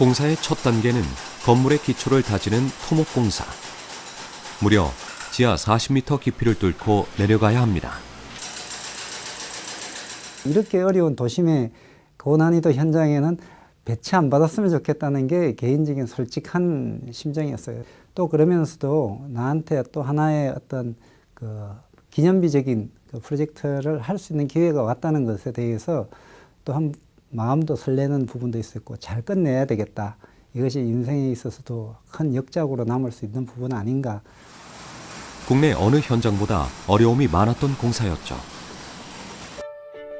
공사의 첫 단계는 건물의 기초를 다지는 토목공사. 무려 지하 40m 깊이를 뚫고 내려가야 합니다. 이렇게 어려운 도심의 고난이도 현장에는 배치 안 받았으면 좋겠다는 게 개인적인 솔직한 심정이었어요. 또 그러면서도 나한테 또 하나의 어떤 그 기념비적인 그 프로젝트를 할 수 있는 기회가 왔다는 것에 대해서 또 한 마음도 설레는 부분도 있었고 잘 끝내야 되겠다. 이것이 인생에 있어서도 큰 역작으로 남을 수 있는 부분 아닌가. 국내 어느 현장보다 어려움이 많았던 공사였죠.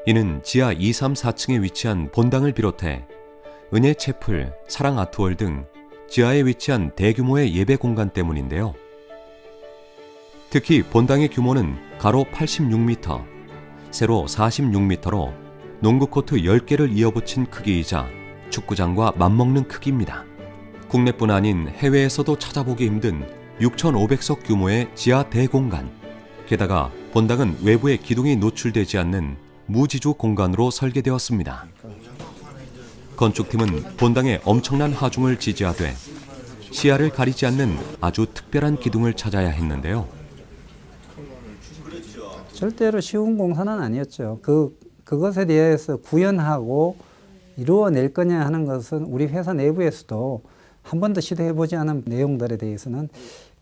이는 지하 2, 3, 4층에 위치한 본당을 비롯해 은혜 채플, 사랑 아트월 등 지하에 위치한 대규모의 예배 공간 때문인데요. 특히 본당의 규모는 가로 86m, 세로 46m로 농구 코트 10개를 이어붙인 크기이자 축구장과 맞먹는 크기입니다. 국내뿐 아닌 해외에서도 찾아보기 힘든 6,500석 규모의 지하 대공간. 게다가 본당은 외부에 기둥이 노출되지 않는 무지주 공간으로 설계되었습니다. 건축팀은 본당에 엄청난 하중을 지지하되 시야를 가리지 않는 아주 특별한 기둥을 찾아야 했는데요. 절대로 쉬운 공사는 아니었죠. 그 그것에 대해서 구현하고 이루어낼 거냐 하는 것은 우리 회사 내부에서도 한 번도 시도해 보지 않은 내용들에 대해서는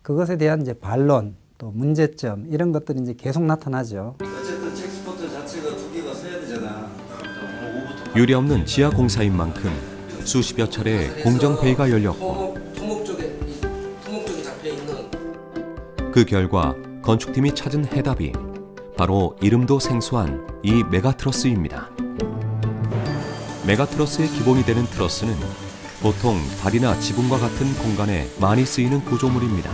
그것에 대한 이제 반론 또 문제점 이런 것들이 이제 계속 나타나죠. 어쨌든 책스포트 자체가 두 개가 서야 되잖아. 유례 없는 지하 공사인 만큼 수십여 차례 공정 회의가 열렸고 토목, 쪽에 이 토목 쪽에 잡혀 있는 그 결과 건축팀이 찾은 해답이 바로 이름도 생소한 이 메가트러스입니다. 메가트러스의 기본이 되는 트러스는 보통 다리나 지붕과 같은 공간에 많이 쓰이는 구조물입니다.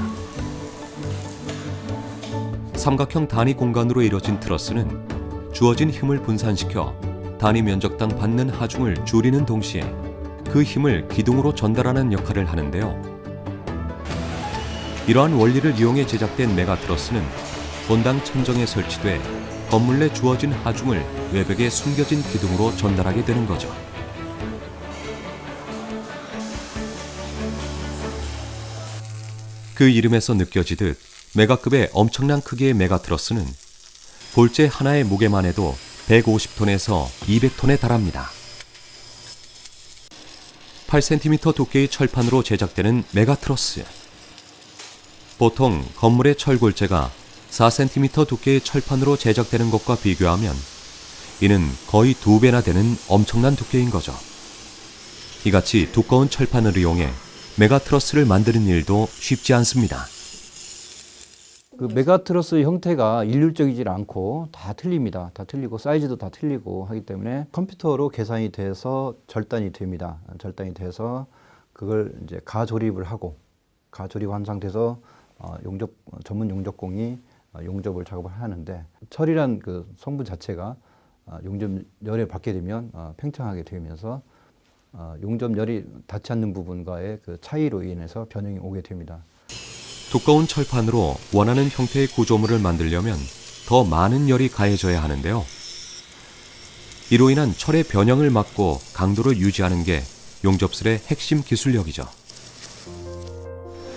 삼각형 단위 공간으로 이뤄진 트러스는 주어진 힘을 분산시켜 단위 면적당 받는 하중을 줄이는 동시에 그 힘을 기둥으로 전달하는 역할을 하는데요. 이러한 원리를 이용해 제작된 메가트러스는 본당 천정에 설치돼 건물 내 주어진 하중을 외벽에 숨겨진 기둥으로 전달하게 되는 거죠. 그 이름에서 느껴지듯 메가급의 엄청난 크기의 메가트러스는 볼째 하나의 무게만 해도 150톤에서 200톤에 달합니다. 8cm 두께의 철판으로 제작되는 메가트러스. 보통 건물의 철골재가 4cm 두께의 철판으로 제작되는 것과 비교하면 이는 거의 두 배나 되는 엄청난 두께인 거죠. 이같이 두꺼운 철판을 이용해 메가트러스를 만드는 일도 쉽지 않습니다. 그 메가트러스 형태가 일률적이질 않고 다 틀립니다. 다 틀리고 사이즈도 다 틀리고 하기 때문에 컴퓨터로 계산이 돼서 절단이 됩니다. 절단이 돼서 그걸 이제 가조립을 하고 가조립한 상태에서 어, 용접 전문 용접공이 어, 용접을 작업을 하는데 철이란 그 성분 자체가 어, 용접열에 받게 되면 어, 팽창하게 되면서 어, 용접열이 닿지 않는 부분과의 그 차이로 인해서 변형이 오게 됩니다. 두꺼운 철판으로 원하는 형태의 구조물을 만들려면 더 많은 열이 가해져야 하는데요. 이로 인한 철의 변형을 막고 강도를 유지하는 게 용접술의 핵심 기술력이죠.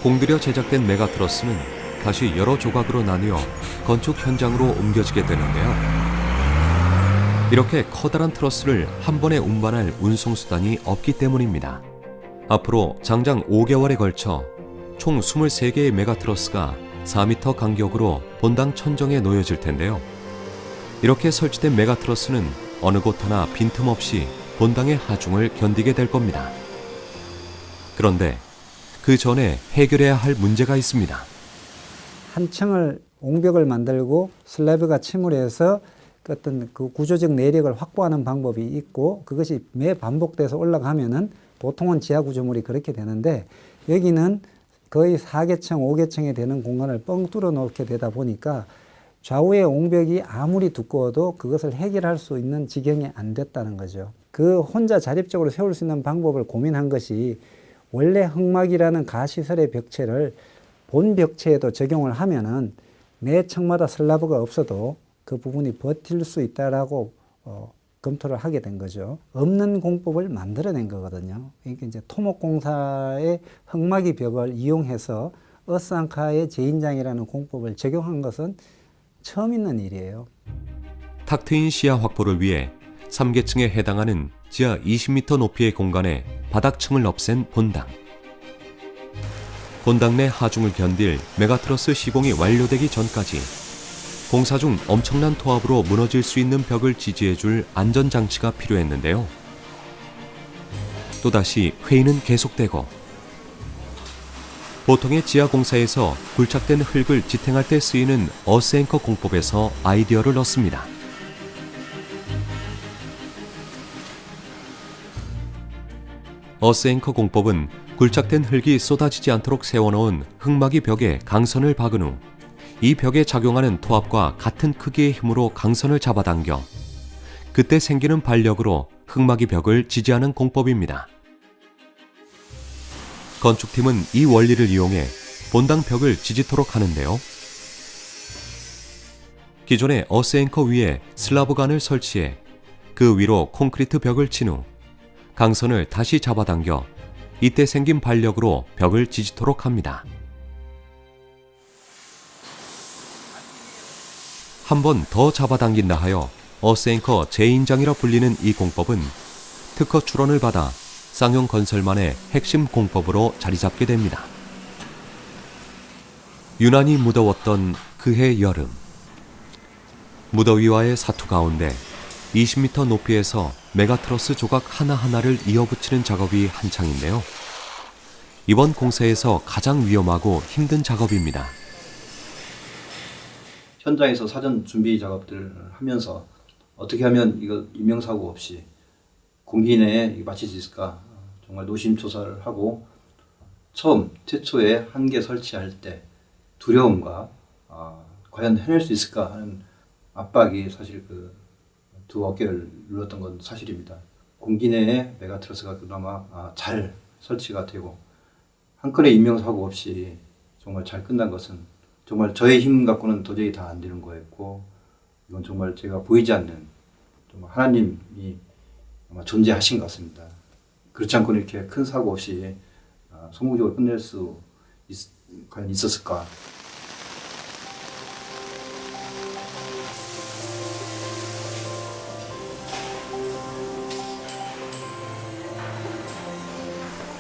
공들여 제작된 메가트러스는 다시 여러 조각으로 나뉘어 건축 현장으로 옮겨지게 되는데요. 이렇게 커다란 트러스를 한 번에 운반할 운송수단이 없기 때문입니다. 앞으로 장장 5개월에 걸쳐 총 23개의 메가트러스가 4m 간격으로 본당 천정에 놓여질 텐데요. 이렇게 설치된 메가트러스는 어느 곳 하나 빈틈없이 본당의 하중을 견디게 될 겁니다. 그런데 그 전에 해결해야 할 문제가 있습니다. 한 층을 옹벽을 만들고 슬래브가 침울해서 그 어떤 그 구조적 내력을 확보하는 방법이 있고 그것이 매 반복돼서 올라가면은 보통은 지하 구조물이 그렇게 되는데 여기는 거의 4개층, 5개층에 되는 공간을 뻥 뚫어 놓게 되다 보니까 좌우의 옹벽이 아무리 두꺼워도 그것을 해결할 수 있는 지경이 안 됐다는 거죠. 그 혼자 자립적으로 세울 수 있는 방법을 고민한 것이 원래 흑막이라는 가시설의 벽체를 본 벽체에도 적용을 하면은 매 층마다 슬라브가 없어도 그 부분이 버틸 수 있다라고 어, 검토를 하게 된 거죠. 없는 공법을 만들어낸 거거든요. 이게 이제 토목공사의 흑마기 벽을 이용해서 어스앙카의 제인장이라는 공법을 적용한 것은 처음 있는 일이에요. 탁 트인 시야 확보를 위해 3계층에 해당하는 지하 20m 높이의 공간에 바닥층을 없앤 본당. 본당 내 하중을 견딜 메가트러스 시공이 완료되기 전까지 공사 중 엄청난 토합으로 무너질 수 있는 벽을 지지해줄 안전장치가 필요했는데요. 또다시 회의는 계속되고 보통의 지하 공사에서 굴착된 흙을 지탱할 때 쓰이는 어스앵커 공법에서 아이디어를 넣습니다. 어스앵커 공법은 굴착된 흙이 쏟아지지 않도록 세워놓은 흙막이 벽에 강선을 박은 후 이 벽에 작용하는 토합과 같은 크기의 힘으로 강선을 잡아당겨 그때 생기는 발력으로 흙막이 벽을 지지하는 공법입니다. 건축팀은 이 원리를 이용해 본당 벽을 지지토록 하는데요. 기존의 어스앵커 위에 슬라브관을 설치해 그 위로 콘크리트 벽을 친 후 강선을 다시 잡아당겨 이때 생긴 발력으로 벽을 지지토록 합니다. 한 번 더 잡아당긴다 하여 어스앵커 제인장이라 불리는 이 공법은 특허 출원을 받아 쌍용 건설만의 핵심 공법으로 자리 잡게 됩니다. 유난히 무더웠던 그해 여름. 무더위와의 사투 가운데 20m 높이에서 메가트러스 조각 하나하나를 이어붙이는 작업이 한창인데요. 이번 공사에서 가장 위험하고 힘든 작업입니다. 현장에서 사전 준비 작업들을 하면서 어떻게 하면 이거 인명사고 없이 공기 내에 마칠 수 있을까 정말 노심초사를 하고 처음 최초에 한 개 설치할 때 두려움과 아, 과연 해낼 수 있을까 하는 압박이 사실 그 두 어깨를 눌렀던 건 사실입니다. 공기 내에 메가트러스가 그나마 아, 잘 설치가 되고 한 건의 인명사고 없이 정말 잘 끝난 것은 정말 저의 힘 갖고는 도저히 다 안 되는 거였고 이건 정말 제가 보이지 않는 정말 하나님이 아마 존재하신 것 같습니다. 그렇지 않고는 이렇게 큰 사고 없이 아, 성공적으로 끝낼 수 있, 과연 있었을까?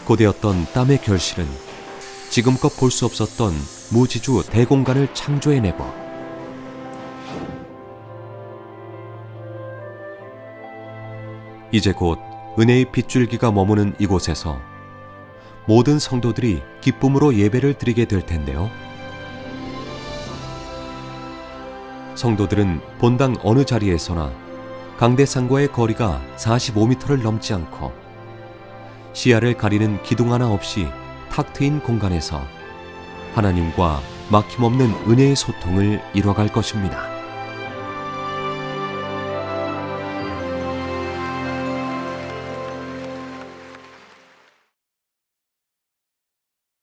고되었던 땀의 결실은 지금껏 볼 수 없었던 무지주 대공간을 창조해내고 이제 곧 은혜의 빗줄기가 머무는 이곳에서 모든 성도들이 기쁨으로 예배를 드리게 될 텐데요. 성도들은 본당 어느 자리에서나 강대상과의 거리가 45m를 넘지 않고 시야를 가리는 기둥 하나 없이 탁 트인 공간에서 하나님과 막힘없는 은혜의 소통을 이뤄갈 것입니다.